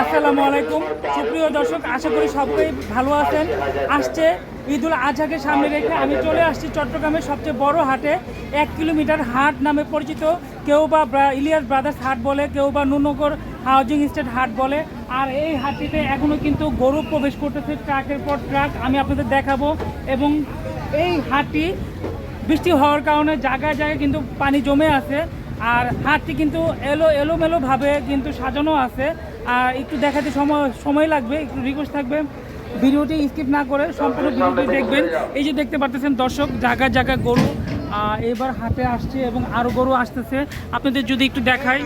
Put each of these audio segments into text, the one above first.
আসসালামু আলাইকুম। সুপ্রিয় দর্শক, আশা করি সবাই ভালো আছেন। আসছে ঈদুল আজহাকে সামনে রেখে আমি চলে আসছি চট্টগ্রামের সবচেয়ে বড় হাটে। এক কিলোমিটার হাট নামে পরিচিত কেউ বা ইলিয়াস ব্রাদার্স হাট বলে, কেউ বা নুনগর হাউজিং স্টেট হাট বলে। আর এই হাটটিতে এখনও কিন্তু গরু প্রবেশ করতেছে ট্রাকের পর ট্রাক। আমি আপনাদের দেখাবো। এবং এই হাটটি বৃষ্টি হওয়ার কারণে জায়গায় জায়গায় কিন্তু পানি জমে আছে। আর হাটটি কিন্তু এলো এলোমেলো ভাবে কিন্তু সাজানো আছে। আর একটু দেখাতে সময় সময় লাগবে, একটু রিকোয়েস্ট থাকবে। ভিডিওটি স্কিপ না করে সম্পূর্ণ ভিডিওটি দেখবেন। এই যে দেখতে পাচ্ছেন দর্শক জায়গায় জায়গায় গরু। এবার হাটে আসছে এবং আরও গরু আসতেছে। আপনাদের যদি একটু দেখাই।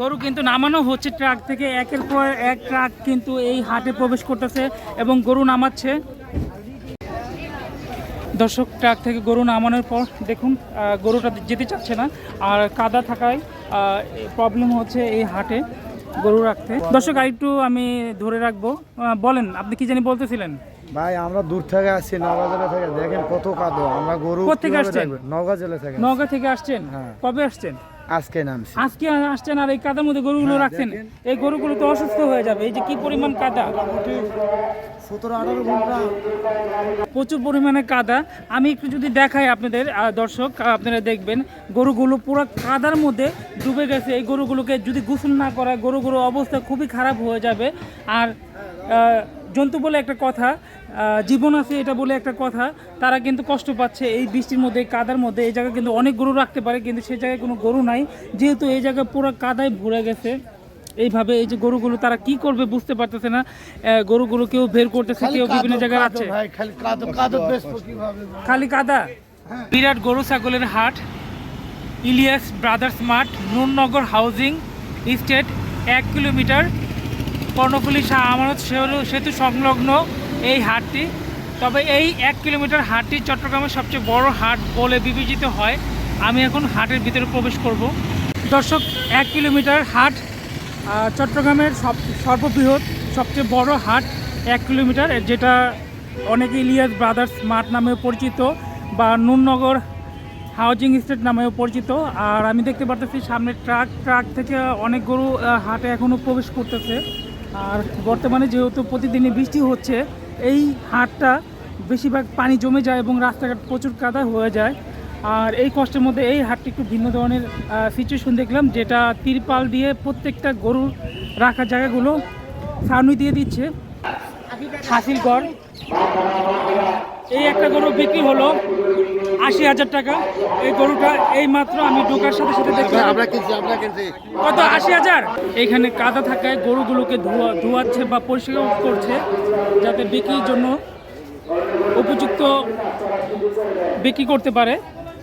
গরু কিন্তু নামানো হচ্ছে ট্রাক থেকে। একের পর এক ট্রাক কিন্তু এই হাটে প্রবেশ করতেছে এবং গরু নামাচ্ছে। দর্শক ট্রাক থেকে গরু নামানোর পর দেখুন গরুটা যেতে চাচ্ছে না। আর কাদা থাকায় প্রবলেম হচ্ছে এই হাটে গরু রাখতে। দর্শক আরেকটু আমি ধরে রাখব। বলেন আপনি কি জানি বলতেছিলেন? ভাই আমরা দূর থেকে আসছি নওগাঁ জেলা থেকে। দেখেন কত কাদো। আমরা গরু থেকে আসছেন? নগা নওগাঁ জেলা থেকে নওগাঁ থেকে আসছেন? হ্যাঁ। কবে আসছেন? আজকে নামছি। আজকে আসছেন আর এই কাদার মধ্যে গরুগুলো রাখছেন। এই গরুগুলো তো অসুস্থ হয়ে যাবে। এই যে কি পরিমাণ কাদা? সতেরো আঠারো ঘণ্টা। প্রচুর পরিমাণে কাদা। আমি একটু যদি দেখাই আপনাদের দর্শক আপনারা দেখবেন গরুগুলো পুরো কাদার মধ্যে ডুবে গেছে। এই গরুগুলোকে যদি গোসল না করা গরুগুলোর অবস্থা খুবই খারাপ হয়ে যাবে। আর জন্তু বলে একটা কথা জীবন আছে এটা বলে একটা কথা। তারা কিন্তু কষ্ট পাচ্ছে এই বৃষ্টির মধ্যে এই কাদার মধ্যে। এই জায়গায় কিন্তু অনেক গরু রাখতে পারে কিন্তু সেই জায়গায় কোনো গরু নাই। যেহেতু এই জায়গায় পুরো কাদায় ভরে গেছে এইভাবে এই যে গরুগুলো তারা কি করবে বুঝতে পারতেছে না। গরুগুলো কেউ বের করতেছে কেউ বিভিন্ন জায়গায় আছে খালি কাদো কাদা বিরাট গরু ছাগলের হাট ইলিয়াস ব্রাদার্স মাঠ নুরনগর হাউজিং স্টেট এক কিলোমিটার। কর্ণফুলী শাহ আমানত সেতু সংলগ্ন। এই হাটটি। তবে এই এক কিলোমিটার হাটটি চট্টগ্রামের সবচেয়ে বড় হাট বলে বিবেচিত হয়। আমি এখন হাটের ভিতরে প্রবেশ করব। দর্শক, এক কিলোমিটার হাট চট্টগ্রামের সব সর্ববৃহৎ, সবচেয়ে বড় হাট এক কিলোমিটার, যেটা অনেকে ইলিয়াস ব্রাদার্স মাঠ নামেও পরিচিত বা নুরনগর হাউজিং স্টেট নামেও পরিচিত। আর আমি দেখতে পারতেছি সামনে ট্রাক ট্রাক থেকে অনেক গরু হাটে এখনও প্রবেশ করতেছে। আর বর্তমানে যেহেতু প্রতিদিনই বৃষ্টি হচ্ছে এই হাটটা বেশিরভাগ পানি জমে যায় এবং রাস্তাঘাট প্রচুর কাদা হয়ে যায়। আর এই কষ্টের মধ্যে এই হাটটি একটু ভিন্ন ধরনের সিচুয়েশন দেখলাম, যেটা তিরপাল দিয়ে প্রত্যেকটা গরুর রাখার জায়গাগুলো ছাউনি দিয়ে দিচ্ছে। হাসিলগড়। এই একটা গরু বিক্রি হলো আশি হাজার টাকা। এই গরুটা এই মাত্র আমি ঢোকার সাথে সাথে কিনছি কত? আশি হাজার? এখানে কাদা থাকায় গরুগুলোকে ধোয়া ধোয়াচ্ছে বা পরিষ্কার করছে যাতে বিক্রির জন্য উপযুক্ত বিক্রি করতে পারে।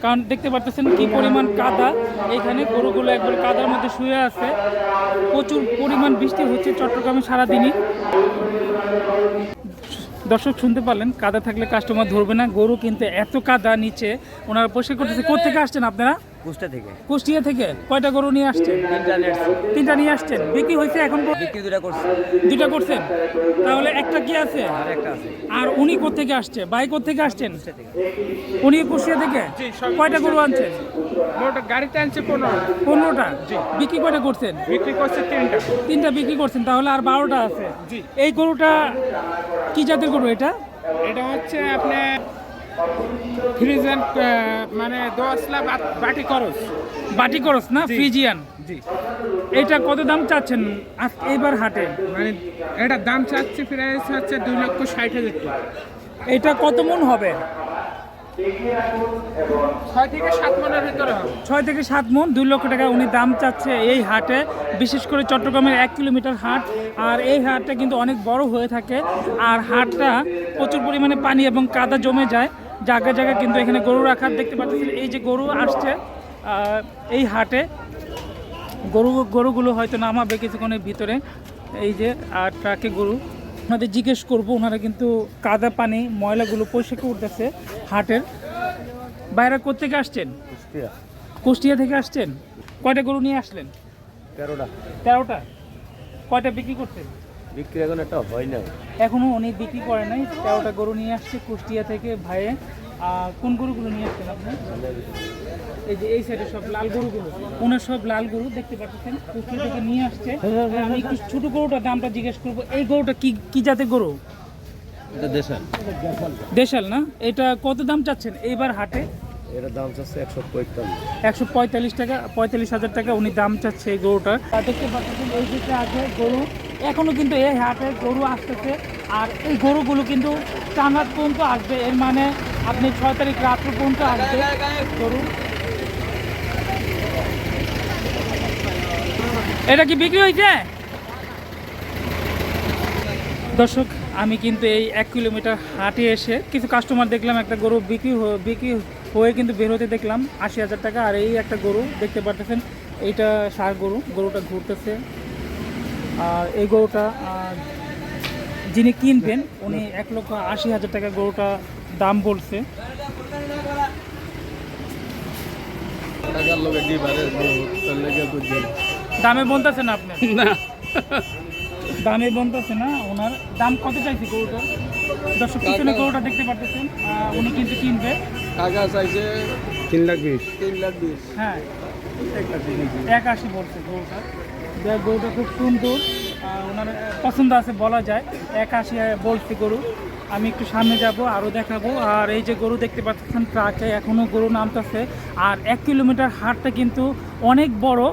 কারণ দেখতে পারতেছেন কি পরিমাণ কাদা। এখানে গরুগুলো একবার কাদার মধ্যে শুয়ে আছে। প্রচুর পরিমাণ বৃষ্টি হচ্ছে চট্টগ্রামে সারাদিনই। দর্শক শুনতে পারলেন, কাদা থাকলে কাস্টমার ধরবে না, গরু কিন্তু এত কাদা নিচে, ওনারা পরিষ্কার করতেছে কোথেকে আসছেন আপনারা? কুষ্টা থেকে। কুষ্টিয়া থেকে কয়টা গরু নিয়ে আসছেন? তিনটা নেটছি তিনটা নিয়ে আসছেন। বিক্রি হয়েছে এখন? বিক্রি দুটা করছি। দুইটা করছেন? তাহলে একটা কি আছে? আর একটা আছে। আর উনি কোথেকে আসছে? ভাই কোথেকে আসছেন? উনি কুষ্টিয়া থেকে? কয়টা গরু আনছেন? মোট গাড়িতে আনছে পনেরো পনেরোটা? বিক্রি কয়টা করছেন? বিক্রি করছে তিনটা। তিনটা বিক্রি করছেন তাহলে আর বারোটা আছে। এই গরুটা কি জাতের গরু এটা? এটা হচ্ছে আপনার ফ্রিজেন মানে দশলা বাট- খরচ। বাটি করস না? ফ্রিজিয়ান? জি। এটা কত দাম চাচ্ছেন? এইবার হাটে। মানে এটা দাম চাচ্ছে প্রাইস হচ্ছে দুই লক্ষ ষাট হাজার টাকা। এটা কত মন হবে? ছয় থেকে সাত মনের ভিতরে ছয় থেকে সাত মন দুই লক্ষ টাকা উনি দাম চাচ্ছে এই হাটে। বিশেষ করে চট্টগ্রামের এক কিলোমিটার হাট। আর এই হাটটা কিন্তু অনেক বড় হয়ে থাকে। আর হাটটা প্রচুর পরিমাণে পানি এবং কাদা জমে যায়। জায়গায় জায়গায় কিন্তু এখানে গরু রাখার দেখতে পাচ্ছেন এই যে গরু আসছে এই হাটে গরু গরুগুলো হয়তো নামাবে কিছুক্ষণের ভিতরে। এই যে আর ট্রাকে গরু। ওনাদের জিজ্ঞেস করব ওনারা কিন্তু কাদা পানি ময়লাগুলো পরিষ্কার উঠতেছে হাটের? বাইরে কোথেকে আসছেন? কুষ্টিয়া থেকে আসছেন? কয়টা গরু নিয়ে আসলেন? তেরোটা। তেরোটা? কয়টা বিক্রি করছেন? বিক্রি এখন একটা হয় না এখনও অনেক বিক্রি করে নাই। তেরোটা গরু নিয়ে আসছে কুষ্টিয়া থেকে ভাইয়ে। কোন গরুগুলো নিয়ে আসছেন আপনি? এই যে এই সাইডে সব লাল গরুগুলো। ওনার সব লাল গরু দেখতে পাচ্ছেন। পুকুর থেকে নিয়ে আসছে। আমি একটু ছোট গরুটার দামটা জিজ্ঞেস করব। এই গরুটা কি কি জাতের গরু? এটা দেশাল। দেশাল না? এটা কত দাম চাচ্ছেন? এইবার হাটে? এটা দাম চাচ্ছে একশো পঁয়তাল্লিশ। একশো পঁয়তাল্লিশ টাকা পঁয়তাল্লিশ হাজার টাকা উনি দাম চাচ্ছে এই গরুটার। দেখতে পাচ্ছেন এই দিকে আছে গরু। এখনও কিন্তু এই হাটে গরু আসতেছে। আর এই গরুগুলো কিন্তু চার পর্যন্ত আসবে। এর মানে আপনি ছয় তারিখ রাত্র পর্যন্ত আসবে গরু। এটা কি বিক্রি হয়েছে? দর্শক, আমি কিন্তু এই এক কিলোমিটার হাটে এসে কিছু কাস্টমার দেখলাম, একটা গরু বিক্রি বিক্রি হয়ে কিন্তু বের হতে দেখলাম। আশি হাজার টাকা। আর এই একটা গরু দেখতে পারতেছেন, এইটা সার গরু। গরুটা ঘুরতেছে। আর এই গরুটা যিনি কিনবেন উনি এক লক্ষ আশি হাজার টাকা গরুটা দাম বলছে। দামে বলতেছে না আপনি দামে বলতেছে না ওনার দাম কত চাইছে গরুটা? দর্শক পিছনে গরুটা দেখতে পারতেছেন উনি কিন্তু কিনবে। টাকা চাইছে তিন লাখ বিশ। তিন লাখ বিশ। হ্যাঁ এক আশি বলছে গরুটা। গরুটা খুব সুন্দর ওনার পছন্দ আছে বলা যায়। এক আশি বলছে গরু। আমি একটু সামনে যাব আরও দেখাবো। আর এই যে গরু দেখতে পাচ্ছেন, ট্রাকে এখনও গরু নামতেছে। আর এক কিলোমিটার হাটটা কিন্তু অনেক বড়।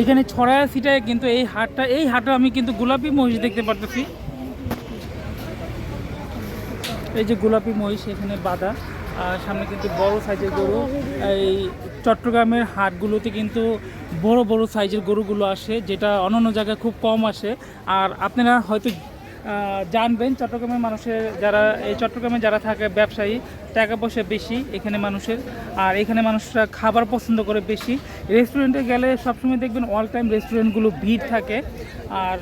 এখানে ছড়ায় সিটায় কিন্তু এই হাটটা, এই হাটে আমি কিন্তু গোলাপি মহিষ দেখতে পারতেছি। এই যে গোলাপি মহিষ, এখানে বাঁধা। আর সামনে কিন্তু বড় সাইজের গরু। এই চট্টগ্রামের হাটগুলোতে কিন্তু বড় বড় সাইজের গরুগুলো আসে যেটা অন্যান্য জায়গায় খুব কম আসে। আর আপনারা হয়তো জানবেন চট্টগ্রামের মানুষের যারা এই চট্টগ্রামে যারা থাকে ব্যবসায়ী টাকা পয়সা বেশি এখানে মানুষের। আর এখানে মানুষরা খাবার পছন্দ করে বেশি। রেস্টুরেন্টে গেলে সবসময় দেখবেন অল টাইম রেস্টুরেন্টগুলো ভিড় থাকে। আর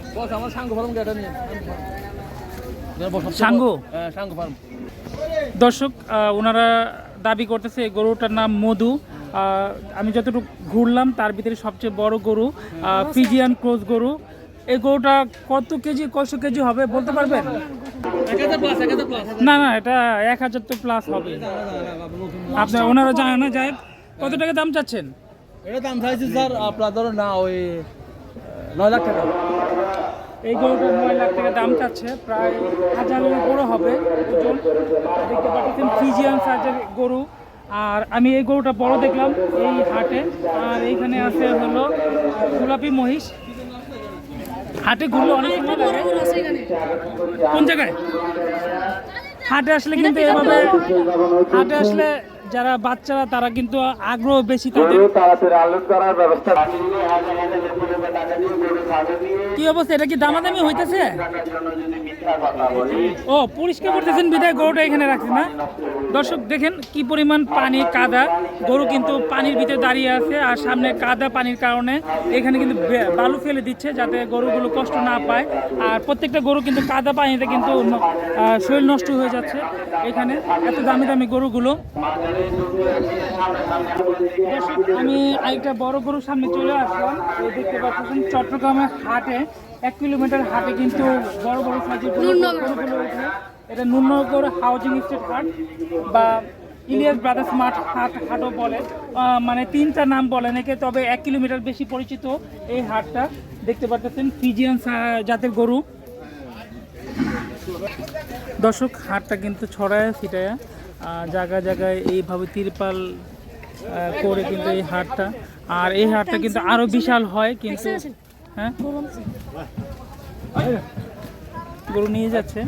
সাঙ্গ দর্শক ওনারা দাবি করতেছে এই গরুটার নাম মধু। আমি যতটুকু ঘুরলাম তার ভিতরে সবচেয়ে বড় গরু ফিজিয়ান ক্রোজ গরু। এই গরুটা কত কেজি কত কেজি হবে বলতে পারবেন? না না এটা এক হাজার তো প্লাস হবে। আপনার ওনারা জানেন না যাই কত টাকা দাম চাচ্ছেন? এটা দাম চাইছে স্যার আপনার ধরো না ওই নয় লাখ টাকা। এই গরুটা নয় লাখ টাকা দাম চাচ্ছে প্রায় হাজারের গরু হবে ওজন দেখতে পাচ্ছেন ফিজিয়ান সাইজের গরু। আর আমি এই গরুটা বড় দেখলাম এই হাটে। আর এইখানে আছে হলো গোলাপি মহিষ। হাটে ঘুরলে অনেক সময় লাগে। কোন জায়গায়? হাটে আসলে কিন্তু এভাবে হাটে আসলে যারা বাচ্চারা তারা কিন্তু আগ্রহ বেশি তাদের। কি অবস্থা? এটা কি দামাদামি হইতেছে? ও পরিষ্কার করতেছেন বিদায় গরুটা এখানে রাখছেন না। দর্শক দেখেন কি পরিমাণ পানি কাদা। গরু কিন্তু পানির ভিতরে দাঁড়িয়ে আছে আর সামনে কাদা পানির কারণে এখানে কিন্তু বালু ফেলে দিচ্ছে যাতে গরুগুলো কষ্ট না পায়। আর প্রত্যেকটা গরু কিন্তু কাদা পানিতে কিন্তু শরীর নষ্ট হয়ে যাচ্ছে এখানে এত দামি দামি গরুগুলো। দর্শক, আমি আরেকটা বড় গরুর সামনে চলে আসলাম। দেখতে পাচ্ছেন চট্টগ্রামের হাটে এক কিলোমিটার হাটে কিন্তু বড় বড় সাইজের এটা নুনগর হাউজিং স্টেট হাট বা ইলিয়াস ব্রাদার্স মাঠ হাট হাটও বলে। মানে তিনটা নাম বলেন একে তবে এক কিলোমিটার বেশি পরিচিত এই হাটটা। দেখতে পাচ্ছেন ফিজিয়ান জাতের গরু। দর্শক হাটটা কিন্তু ছড়ায় ছিটায় জায়গায় জায়গায় এইভাবে তিরপাল করে কিন্তু এই হাটটা। আর এই হাটটা কিন্তু আরও বিশাল হয় কিন্তু হ্যাঁ? গরু নিয়ে যাচ্ছে।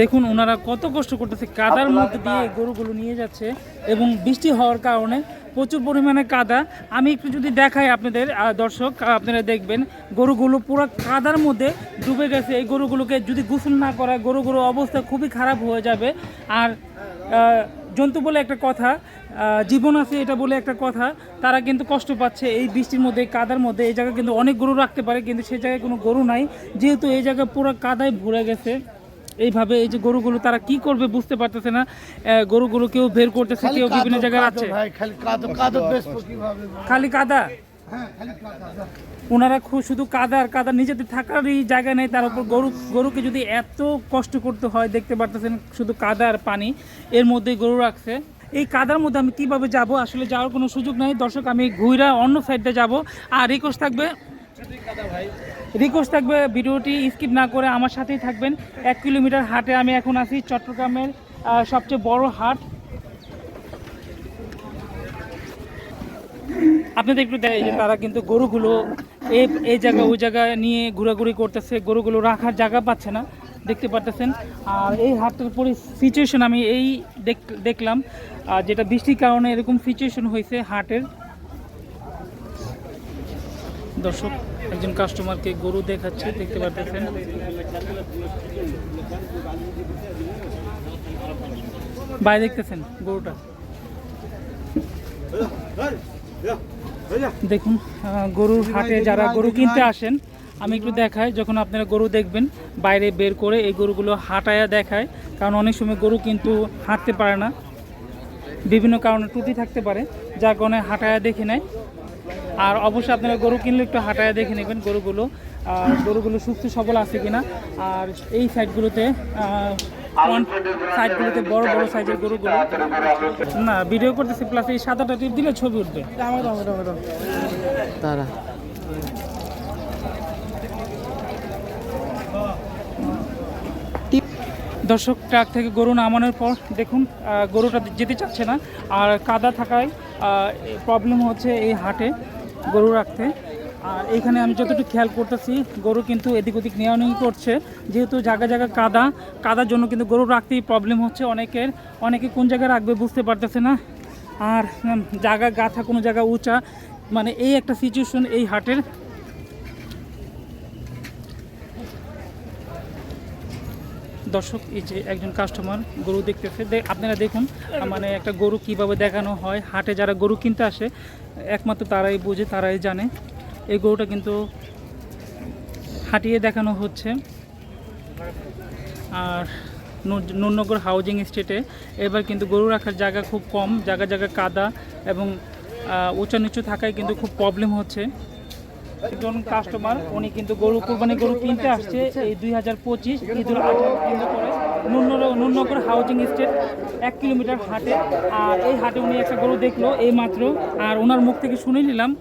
দেখুন ওনারা কত কষ্ট করতেছে। কাদার মধ্যে দিয়ে গরুগুলো নিয়ে যাচ্ছে এবং বৃষ্টি হওয়ার কারণে প্রচুর পরিমাণে কাদা। আমি একটু যদি দেখাই আপনাদের দর্শক আপনারা দেখবেন গরুগুলো পুরো কাদার মধ্যে ডুবে গেছে। এই গরুগুলোকে যদি গোসল না করা গরুগুলোর অবস্থা খুবই খারাপ হয়ে যাবে। আর জন্তু বলে একটা কথা আহ, জীবন আছে এটা বলে একটা কথা তারা কিন্তু কষ্ট পাচ্ছে এই বৃষ্টির মধ্যে কাদার মধ্যে এই জায়গায় কিন্তু অনেক গরু রাখতে পারে কিন্তু সেই জায়গায় কোনো গরু নাই যেহেতু এই জায়গায় পুরো কাদায় ভরে গেছে। এইভাবে এই যে গরুগুলো তারা কি করবে বুঝতে পারতেছে না আহ, গরুগুলো কেউ বের করতেছে কেউ বিভিন্ন জায়গায় আছে খালি কাদো? ওনারা খুব শুধু কাদা আর কাদা, নিজেদের থাকারই জায়গা নেই, তার উপর গরু, গরুকে যদি এত কষ্ট করতে হয়, দেখতে পারতেছেন শুধু কাদা আর পানি, এর মধ্যেই গরু রাখছে। এই কাদার মধ্যে আমি কীভাবে যাব? আসলে যাওয়ার কোনো সুযোগ নেই। দর্শক, আমি ঘুরে অন্য সাইডে যাব। আর রিকোয়েস্ট থাকবে রিকোয়েস্ট থাকবে ভিডিওটি স্কিপ না করে আমার সাথেই থাকবেন। এক কিলোমিটার হাটে আমি এখন আছি চট্টগ্রামের সবচেয়ে বড় হাট। আপনাদের একটু দেয় যে তারা কিন্তু গরুগুলো এই এই জায়গা ওই জায়গা নিয়ে ঘোরাঘুরি করতেছে গরুগুলো রাখার জায়গা পাচ্ছে না দেখতে পারতেছেন আর এই হাটটার পরে সিচুয়েশন আমি এই দেখ- দেখলাম যেটা বৃষ্টির কারণে এরকম সিচুয়েশন হয়েছে হাটের দর্শক একজন কাস্টমারকে গরু দেখাচ্ছে দেখতে পারতেছেন বাইরে দেখতেছেন গরুটা দেখুন গরুর হাটে যারা গরু কিনতে আসেন আমি একটু দেখাই যখন আপনারা গরু দেখবেন বাইরে বের করে এই গরুগুলো হাঁটায়া দেখায় কারণ অনেক সময় গরু কিন্তু হাঁটতে পারে না। বিভিন্ন কারণে ত্রুটি থাকতে পারে যার কারণে হাঁটায়া দেখে নেয়। আর অবশ্যই আপনারা গরু কিনলে একটু হাঁটায়া দেখে নেবেন গরুগুলো আর গরুগুলো সুস্থ সবল আছে কিনা। আর এই সাইডগুলোতে সাইডগুলোতে বড় বড় সাইজের গরুগুলো না ভিডিও করতেছি প্লাস এই সাদাটা টিপ দিলে ছবি উঠবে। তারা দর্শক ট্রাক থেকে গরু নামানোর পর দেখুন গরুটা যেতে চাচ্ছে না। আর কাদা থাকায় প্রবলেম হচ্ছে এই হাটে গরু রাখতে। আর এখানে আমি যতটুকু খেয়াল করতেছি, গরু কিন্তু এদিক ওদিক নেওয়া করছে। যেহেতু জায়গা জায়গা কাদা, কাদার জন্য কিন্তু গরু রাখতেই প্রবলেম হচ্ছে অনেকের। অনেকে কোন জায়গায় রাখবে বুঝতে পারতেছে না। আর জায়গা গাথা কোনো জায়গা উঁচা মানে এই একটা সিচুয়েশন এই হাটের। দর্শক, এই যে একজন কাস্টমার গরু দেখতেছে আপনারা দেখুন মানে একটা গরু কীভাবে দেখানো হয়। হাটে যারা গরু কিনতে আসে, একমাত্র তারাই বোঝে, তারাই জানে। এই গরুটা কিন্তু হাঁটিয়ে দেখানো হচ্ছে। আর নূর- নূরনগর হাউজিং স্টেটে এবার কিন্তু গরু রাখার জায়গা খুব কম, জায়গা জায়গা কাদা এবং উঁচু নিচু থাকায় কিন্তু খুব প্রবলেম হচ্ছে। একজন কাস্টমার উনি কিন্তু গরু কোরবানি গরু কিনতে আসছে এই দুই হাজার পঁচিশ ঈদুল কেন্দ্র করে। হাউজিং স্টেট এক কিলোমিটার হাটে। আর এই হাটে উনি একটা গরু দেখল, এই মাত্র। আর ওনার মুখ থেকে শুনে নিলাম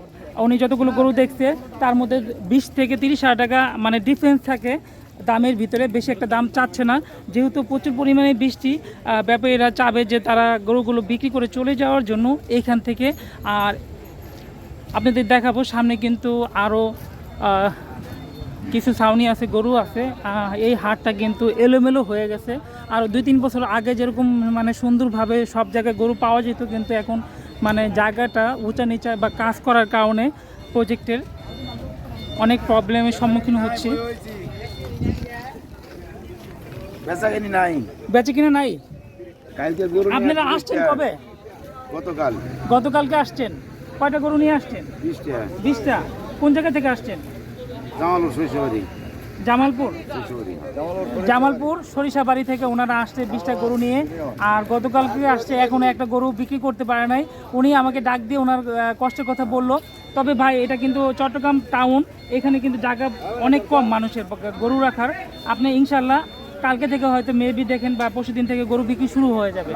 উনি যতগুলো গরু দেখছে, তার মধ্যে বিশ থেকে তিরিশ হাজার টাকা মানে ডিফারেন্স থাকে। দামের ভিতরে বেশি একটা দাম চাচ্ছে না। যেহেতু প্রচুর পরিমাণে বৃষ্টি ব্যাপারীরা চাবে যে তারা গরুগুলো বিক্রি করে চলে যাওয়ার জন্য এইখান থেকে। আর আপনাদের দেখাবো, সামনে কিন্তু আরও কিছু ছাউনি আছে, গরু আছে। এই হাটটা কিন্তু এলোমেলো হয়ে গেছে। আর দুই তিন বছর আগে যেরকম মানে সুন্দরভাবে সব জায়গায় গরু পাওয়া যেত, কিন্তু এখন মানে জায়গাটা উঁচা নিচা বা কাজ করার কারণে প্রজেক্টের অনেক প্রবলেমের সম্মুখীন হচ্ছে। বেচাকেনি নাই। বেঁচে কিনা নাই? কালকে গরু নিয়ে আপনারা আসছি আসছেন কবে? গতকাল। গতকালকে আসছেন। কয়টা গরু নিয়ে আসছেন? বিশটা। বিশটা। কোন জায়গা থেকে আসছেন? জামালুর শৈশবাড়ি। জামালপুর? জামালপুর, সরিষাবাড়ি থেকে ওনারা আসছে বিশটা গরু নিয়ে। আর গতকালকে আসছে এখনও একটা গরু বিক্রি করতে পারে নাই। উনি আমাকে ডাক দিয়ে ওনার কষ্টের কথা বলল। তবে ভাই, এটা কিন্তু চট্টগ্রাম টাউন। এখানে কিন্তু জায়গা অনেক কম মানুষের, গরু রাখার। আপনি ইনশাল্লাহ কালকে থেকে হয়তো মেবি দেখেন বা পরশু দিন থেকে গরু বিক্রি শুরু হয়ে যাবে।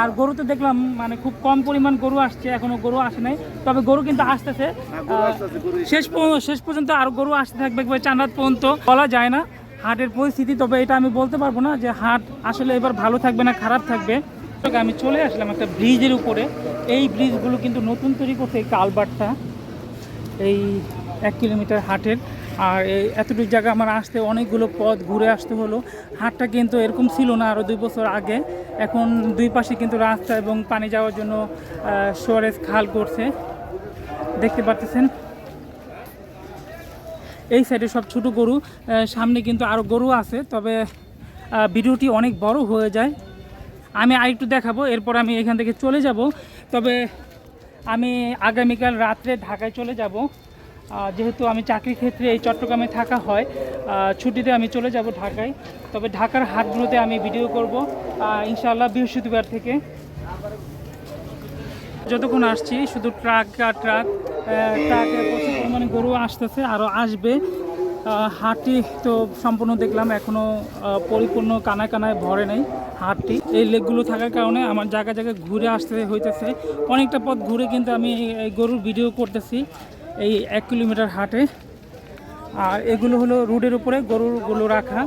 আর গরু তো দেখলাম মানে খুব কম পরিমাণ গরু আসছে এখনও গরু আসে নাই। তবে গরু কিন্তু আসতেছে। গরু শেষ পর্যন্ত শেষ পর্যন্ত আর গরু আসতে থাকবে একবার চান্দাত পর্যন্ত। বলা যায় না হাটের পরিস্থিতি তবে এটা আমি বলতে পারব না যে হাট আসলে এবার ভালো থাকবে না খারাপ থাকবে। আমি চলে আসলাম একটা ব্রিজের উপরে। এই ব্রিজগুলো কিন্তু নতুন তৈরি করছে এই কালবারটা এই এক কিলোমিটার হাটের। আর এই এতটুকু জায়গা আমার আসতে অনেকগুলো পথ ঘুরে আসতে হলো। হাটটা কিন্তু এরকম ছিল না আরও দুই বছর আগে। এখন দুই পাশে কিন্তু রাস্তা এবং পানি যাওয়ার জন্য সোয়ারেজ খাল করছে দেখতে পাচ্ছেন এই সাইডে সব ছোট গরু সামনে কিন্তু আরও গরু আছে, তবে ভিডিওটি অনেক বড় হয়ে যায়। আমি আরেকটু দেখাবো, এরপর আমি এখান থেকে চলে যাব। তবে আমি আগামীকাল রাত্রে ঢাকায় চলে যাব। যেহেতু আমি চাকরির ক্ষেত্রে এই চট্টগ্রামে থাকা হয় ছুটিতে আমি চলে যাব ঢাকায়। তবে ঢাকার হাটগুলোতে আমি ভিডিও করব ইনশাআল্লাহ বৃহস্পতিবার থেকে। যতক্ষণ আসছি, শুধু ট্রাক আর ট্রাক ট্রাকে প্রচুর পরিমাণে গরু আসতেছে আরও আসবে। হাটটি তো সম্পূর্ণ দেখলাম এখনও পরিপূর্ণ কানায় কানায় ভরে নেই হাটটি। এই লেকগুলো থাকার কারণে আমার জায়গায় জায়গায় ঘুরে আসতে হইতেছে। অনেকটা পথ ঘুরে কিন্তু আমি এই গরুর ভিডিও করতেছি। এই এক কিলোমিটার হাটে। আর এগুলো হলো রোডের উপরে গরুগুলো রাখা।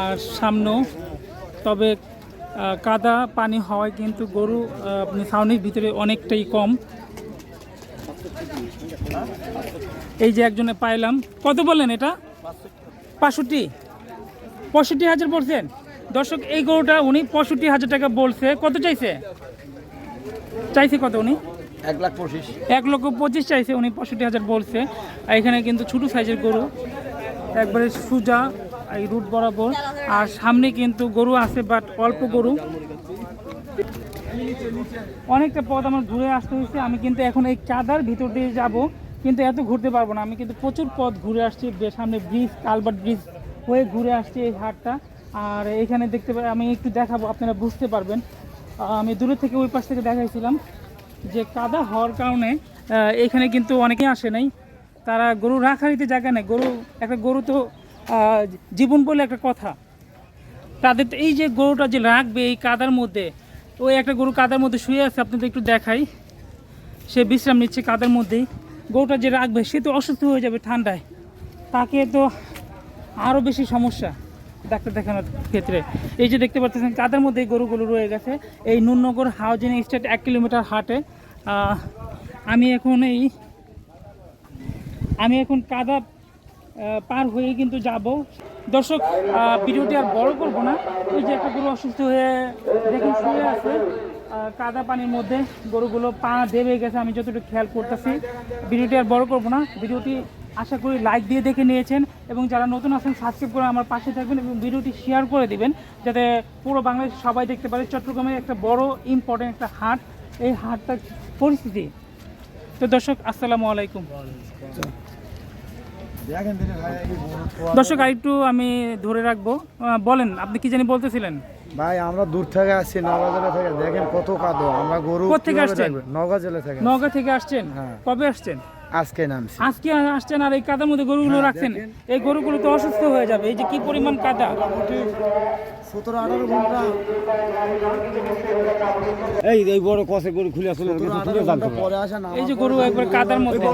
আর সামনেও। তবে কাদা পানি হওয়ায় কিন্তু গরু আপনি ছাউনির ভিতরে অনেকটাই কম। এই যে একজনে পাইলাম। কত বললেন এটা? পাঁষট্টি পঁয়ষট্টি হাজার বলছেন। দর্শক, এই গরুটা উনি পঁয়ষট্টি হাজার টাকা বলছে। কত চাইছে? চাইছে কত উনি? এক লক্ষ পঁচিশ চাইছে, উনি পঁয়ষট্টি হাজার বলছে। আর এখানে কিন্তু ছোটো সাইজের গরু, একবারে সুজা, এই রুট বরাবর। আর সামনে কিন্তু গরু আছে, বাট অল্প গরু। অনেকটা পথ আমার ঘুরে আসতে হয়েছে। আমি কিন্তু এখন এই চাঁদার ভিতর দিয়ে যাব, কিন্তু এত ঘুরতে পারব না। আমি কিন্তু প্রচুর পথ ঘুরে আসছি সামনে ব্রিজ কালবার্ট ব্রিজ হয়ে ঘুরে আসছি এই হাটটা। আর এখানে দেখতে পাই আমি একটু দেখাবো, আপনারা বুঝতে পারবেন। আমি দূরে থেকে ওই পাশ থেকে দেখাইছিলাম। যে কাদা হওয়ার কারণে এখানে কিন্তু অনেকেই আসে নাই। তারা গরু রাখারিতে জায়গা নেই। গরু, একটা গরু তো জীবন বলে একটা কথা। তাদের তো এই যে গরুটা যে রাখবে এই কাদার মধ্যে, ওই একটা গরু কাদার মধ্যে শুয়ে আছে, আপনাদের একটু দেখাই। সে বিশ্রাম নিচ্ছে কাদার মধ্যেই। গরুটা যে রাখবে, সে তো অসুস্থ হয়ে যাবে ঠান্ডায়। তাকে তো আরও বেশি সমস্যা। ডাক্তার দেখানোর ক্ষেত্রে। এই যে দেখতে পাচ্ছেন, কাদার মধ্যে এই গরুগুলো রয়ে গেছে? এই নুননগর হাউজিং স্টেট এক কিলোমিটার হাটে। আমি এখন এই, আমি এখন কাদা পার হয়ে কিন্তু যাব। দর্শক ভিডিওটি আর বড় করব না। ওই যে একটা গরু অসুস্থ হয়ে দেখুন, শুয়ে আছে। কাদা পানির মধ্যে গরুগুলো পা দেবে গেছে। আমি যতটুকু খেয়াল করতেছি। ভিডিওটি আর বড় করব না। ভিডিওটি আশা করি লাইক দিয়ে দেখে নিয়েছেন এবং যারা নতুন আছেন সাবস্ক্রাইব করে আমার পাশে থাকবেন এবং ভিডিওটি শেয়ার করে দিবেন যাতে পুরো বাংলাদেশ সবাই দেখতে পারে চট্টগ্রামের একটা বড় ইম্পর্টেন্ট একটা হাট। এই হাটটার পরিস্থিতি। তো দর্শক আসসালামু আলাইকুম। দর্শক আরেকটু আমি ধরে রাখব। বলেন আপনি কি জানি বলতেছিলেন? ভাই আমরা দূর থেকে আসছি নওগাঁ জেলা থেকে। দেখেন কত কাদো। আমরা গরু কোত্থেকে কীভাবে আসছেন? নওগাঁ জেলা থেকে নওগাঁ থেকে আসছেন? হ্যাঁ। কবে আসছেন? আজকে নামছে। আজকে আসছেন আর এই কাদার মধ্যে গরুগুলো হ্যাঁ, রাখছেন এই গরুগুলো তো অসুস্থ হয়ে যাবে এই যে কি পরিমাণ কাদা। সতেরো আঠারো ঘণ্টা। এই এই বড় কষে গরু খুলে আসলে পরে আসা না এই যে গরু একবার কাদার মধ্যে।